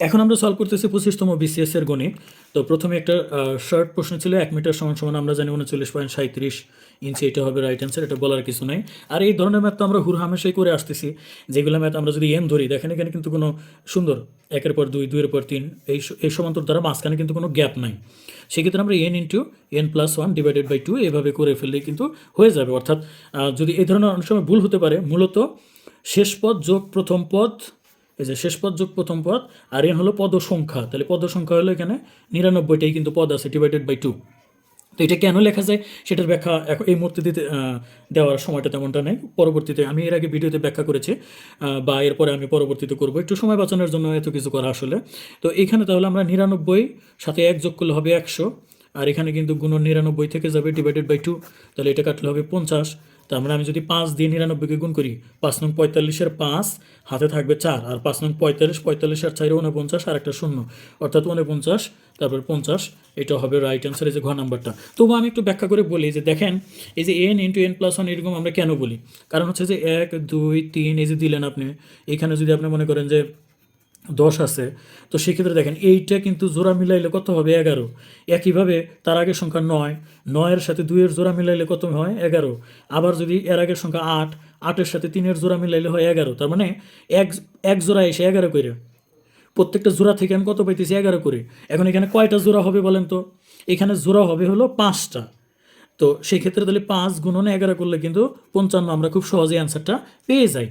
এখন আমরা সলভ করতেছি পঁচিশতম বিসিএস এর গণিত। তো প্রথমে একটা শর্ট প্রশ্ন ছিল, এক মিটার সমান সমান আমরা জানি উনচল্লিশ পয়েন্ট সাঁত্রিশ ইঞ্চি, এটা হবে রাইট অ্যান্সার এটা বলার কিছু নাই। আর এই ধরনের ম্যাথ তো আমরা হুর হামেশাই করে আসতেছি। যেগুলো ম্যাথ আমরা যদি এন ধরি, দেখেন এখানে কিন্তু কোনো সুন্দর, একের পর দুই, দুইয়ের পর তিন, এই এই সমান্তর দ্বারা মাঝখানে কিন্তু কোনো গ্যাপ নাই। সেক্ষেত্রে আমরা n into n plus one divided by two এভাবে করে ফেললেই কিন্তু হয়ে যাবে। অর্থাৎ যদি এই ধরনের অনেক সময় ভুল হতে পারে, মূলত শেষ পদ যোগ প্রথম পদ এই যে শেষ পদ যোগ প্রথম পদ, আর এন হলো পদ সংখ্যা তাহলে পদ সংখ্যা হলো এখানে নিরানব্বইটাই কিন্তু পদ আছে ডিভাইডেড বাই টু তো এটা কেন লেখা যায়? সেটার ব্যাখ্যা এখন এই মুহূর্তে দিতে দেওয়ার সময়টা তেমনটা নেই। পরবর্তীতে আমি এর আগে ভিডিওতে ব্যাখ্যা করেছি বা এরপরে আমি পরবর্তীতে করব। একটু সময় বাঁচানোর জন্য এত কিছু করা আসলে। তো এখানে তাহলে আমরা নিরানব্বই, সাথে এক যোগ করলে হবে একশো, আর এখানে কিন্তু গুণ নিরানব্বই থেকে যাবে ডিভাইডেড বাই টু তাহলে এটা কাটলে হবে পঞ্চাশ। তার মানে আমি যদি পাঁচ দিয়ে নিরানব্বইকে গুণ করি, পাঁচ নং পঁয়তাল্লিশের পাঁচ, হাতে থাকবে চার, আর পাঁচ নং পঁয়তাল্লিশ পঁয়তাল্লিশ আর চারে উনপঞ্চাশ আর একটা শূন্য। অর্থাৎ উনপঞ্চাশ তারপর পঞ্চাশ, এটা হবে রাইট অ্যান্সার এই যে ঘ নাম্বারটা। তবু আমি একটু ব্যাখ্যা করে বলি যে দেখেন, এই যে n into n plus one এরকম আমরা কেন বলি? কারণ হচ্ছে যে এক, দুই, তিন, এই যে দিলেন আপনি, এখানে যদি আপনি মনে করেন যে দশ আছে, তো সেক্ষেত্রে দেখেন এইটা কিন্তু জোড়া মিলাইলে কত হবে? এগারো। একইভাবে তার আগের সংখ্যা নয়। নয়ের সাথে দুইয়ের জোড়া মিলাইলে কত হয়? এগারো। আবার যদি এর আগের সংখ্যা আট, আটের সাথে তিনের জোড়া মিলাইলে হয় এগারো। তার মানে এক এক জোড়া এসে এগারো করে। প্রত্যেকটা জোড়া থেকে আমি কত পাইতেছি? এগারো করে। এখন এখানে কয়টা জোড়া হবে বলেন তো? এখানে জোড়া হবে হলো পাঁচটা। তো সেক্ষেত্রে তাহলে পাঁচ গুণনে এগারো করলে কিন্তু পঞ্চান্ন, আমরা খুব সহজে অ্যান্সারটা পেয়ে যাই।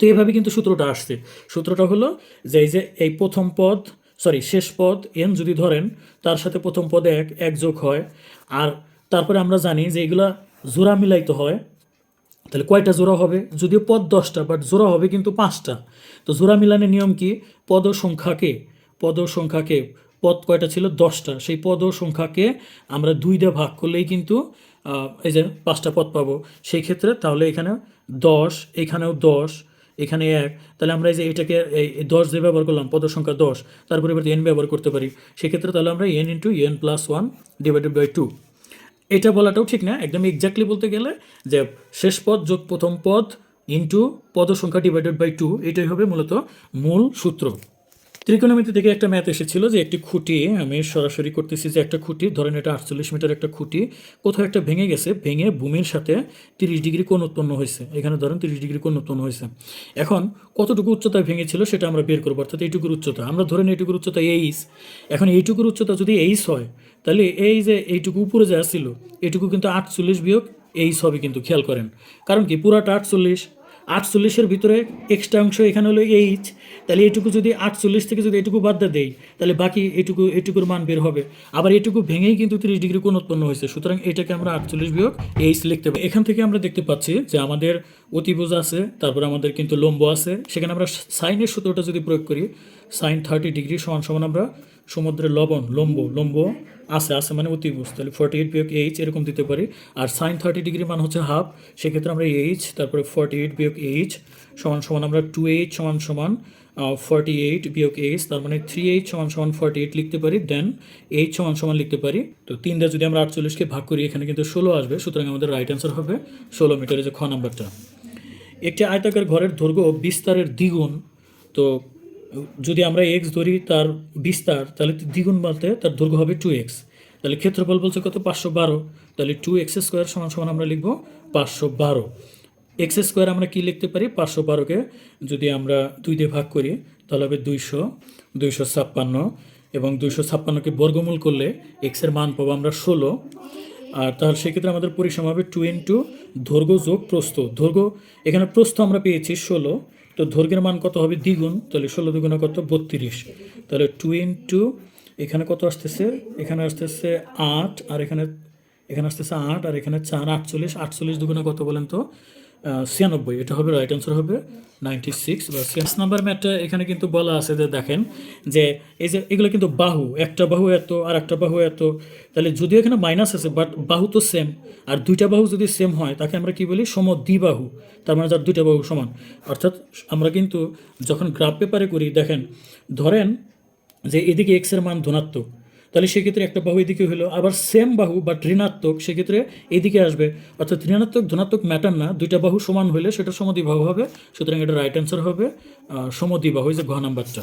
তো এইভাবে কিন্তু সূত্রটা আসছে। সূত্রটা হলো যে এই যে এই প্রথম পদ সরি শেষ পদ এন যদি ধরেন, তার সাথে প্রথম পদ এক এক যোগ হয়। আর তারপরে আমরা জানি যে এগুলা জোড়া মিলাইতে হয়। তাহলে কয়টা জোড়া হবে? যদিও পদ দশটা বাট জোড়া হবে কিন্তু পাঁচটা। তো জোড়া মিলানের নিয়ম কি? পদ সংখ্যাকে পদ সংখ্যাকে পদ কয়টা ছিল? দশটা। সেই পদ সংখ্যাকে আমরা দুই দিয়ে ভাগ করলেই কিন্তু এই যে পাঁচটা পদ পাবো। সেই ক্ষেত্রে তাহলে এখানে দশ, এখানেও দশ এখানে এক তাহলে আমরা এই যে এটাকে, এই দশ দিয়ে ব্যবহার করলাম পদ সংখ্যা দশ, তার পরিবর্তে এন ব্যবহার করতে পারি। সেক্ষেত্রে তাহলে আমরা n into n plus one divided by two এটা বলাটাও ঠিক না, একদম এক্স্যাক্টলি বলতে গেলে যে শেষ পদ যোগ প্রথম পদ ইন্টু পদ সংখ্যা ডিভাইডেড বাই টু এটাই হবে মূলত মূল সূত্র। ত্রিকোণমিতি থেকে একটা ম্যাথ এসেছিল যে একটি খুঁটি, আমি সরাসরি করতেছি যে একটা খুঁটি, ধরেন এটা আটচল্লিশ মিটার একটা খুঁটি, কোথাও একটা ভেঙে গেছে, ভেঙে ভূমির সাথে তিরিশ ডিগ্রি কোণ উৎপন্ন হয়েছে। এখানে ধরেন তিরিশ ডিগ্রি কোণ উৎপন্ন হয়েছে। এখন কতটুকু উচ্চতায় ভেঙেছিল সেটা আমরা বের করব, অর্থাৎ এইটুকুর উচ্চতা। আমরা ধরেন এইটুকুর উচ্চতা এইচ, এখন এইটুকুর উচ্চতা যদি এইচ হয়, তাহলে এই যে এইটুকু উপরে যে আসছিল এইটুকু কিন্তু আটচল্লিশ বিয়োগ এইচ হবে কিন্তু, খেয়াল করেন। কারণ কি পুরাটা আটচল্লিশ আটচল্লিশের ভিতরে এক্সট্রা অংশ এখানে হলো এইচ তাহলে এটুকু যদি আটচল্লিশ থেকে যদি এটুকু বাদ দিয়ে, তাহলে বাকি এটুকু, এটুকুর মান বের হবে। আবার এটুকু ভেঙেই কিন্তু তিরিশ ডিগ্রি কোণ উৎপন্ন হয়েছে। সুতরাং এটাকে আমরা আটচল্লিশ বিয়োগ এইচ লিখতে পারি। এখান থেকে আমরা দেখতে পাচ্ছি যে আমাদের অতিভুজ আছে, তারপর আমাদের কিন্তু লম্ব আছে। সেখানে আমরা সাইনের সূত্রটা যদি প্রয়োগ করি সাইন থার্টি ডিগ্রি সমান সমান আমরা সমুদ্রের লবণ, লম্ব লম্ব আছে আছে মানে অতিভুজ তাহলে ফর্টি এইট বিয়োগ এইচ এরকম দিতে পারি। আর সাইন থার্টি ডিগ্রি মান হচ্ছে হাফ সেক্ষেত্রে আমরা এইচ তারপরে ফর্টি এইট বিয়োগ এইচ সমান সমান আমরা টু এইচ সমান সমান ফর্টি এইট বিয়োগ এইচ তার মানে থ্রি এইচ সমান সমান ফর্টি এইট লিখতে পারি দেন এইচ সমান সমান লিখতে পারি। তো তিন দিয়ে যদি আমরা আটচল্লিশকে ভাগ করি, এখানে কিন্তু ষোলো আসবে, সুতরাং আমাদের রাইট অ্যান্সার হবে ষোলো মিটারের যে খ নাম্বারটা। একটি আয়তাকার ঘরের দৈর্ঘ্য বিস্তারের দ্বিগুণ, তো যদি আমরা এক্স ধরি তার বিস্তার তাহলে দ্বিগুণ বলতে তার দৈর্ঘ্য হবে টু এক্স তাহলে ক্ষেত্রফল বলছে কত? পাঁচশো বারো। তাহলে টু এক্স স্কোয়ার সমান সমান আমরা লিখব পাঁচশো বারো। এক্স স্কোয়ার আমরা কী লিখতে পারি? পাঁচশো বারোকে যদি আমরা দুই দিয়ে ভাগ করি, তাহলে হবে দুইশো দুইশো ছাপ্পান্ন। এবং দুইশো ছাপ্পান্নকে বর্গমূল করলে এক্সের মান পাবো আমরা ষোলো। আর তাহলে সেক্ষেত্রে আমাদের পরিসীমা হবে টু ইন্টু দৈর্ঘ্য যোগ প্রস্থ। দৈর্ঘ্য, এখানে প্রস্থ আমরা পেয়েছি ষোলো। তো দৈর্ঘ্যের মান কত হবে দ্বিগুণ? তাহলে ষোলো দ্বিগুণে কত? বত্রিশ। তাহলে টু ইন টু এখানে কত আসতেছে? এখানে আসতেছে আট, আর এখানে এখানে আসতেছে আট, আর এখানে চার, আটচল্লিশ। আটচল্লিশ দুগুণে কত বলেন তো? ছিয়ানব্বই, এটা হবে রাইট অ্যান্সার হবে নাইনটি সিক্স বা নাম্বার ম্যাটটা এখানে কিন্তু বলা আছে যে দেখেন যে এই যে এগুলো কিন্তু বাহু, একটা বাহু এত, আর একটা বাহু এত। তাহলে যদিও এখানে মাইনাস আছে বাট বাহু তো সেম আর দুইটা বাহু যদি সেম হয়, তাকে আমরা কি বলি? সমদ্বিবাহু। তার মানে যার দুইটা বাহু সমান। অর্থাৎ আমরা কিন্তু যখন গ্রাফ পেপারে করি, দেখেন, ধরেন যে এদিকে এক্সের মান ধনাত্মক। তাহলে সেক্ষেত্রে একটা বাহু এদিকে হলো, আবার সেম বাহু বাট ঋণাত্মক সেক্ষেত্রে এদিকে আসবে। অর্থাৎ ঋণাত্মক, ধনাত্মক ম্যাটার না, দুইটা বাহু সমান হলে সেটা সমদ্বিবাহু হবে, সুতরাং এটা রাইট অ্যান্সার হবে সমদ্বিবাহু যে ঘ নাম্বারটা